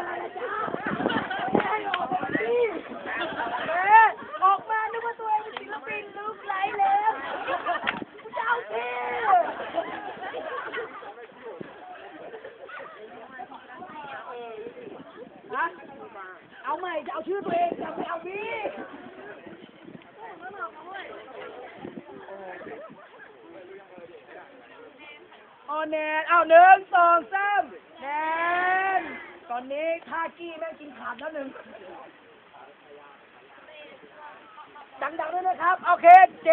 อะไรนะจ๊ะไม่ให้ออกมาสิเอ๊ะออกมานึกว่าตัวเองเป็นศิลปินลูกไหลแล้วเจ้าที่ฮะเอาใหม่จะเอาชื่อตัวเองจะไม่เอาพี่ออนแนนเอาหนึ่งสองสาม อนนี้ท่ากี้แม่งกินขาดแล้วหนึ่งดังๆด้วยนะครับ โอเค เจ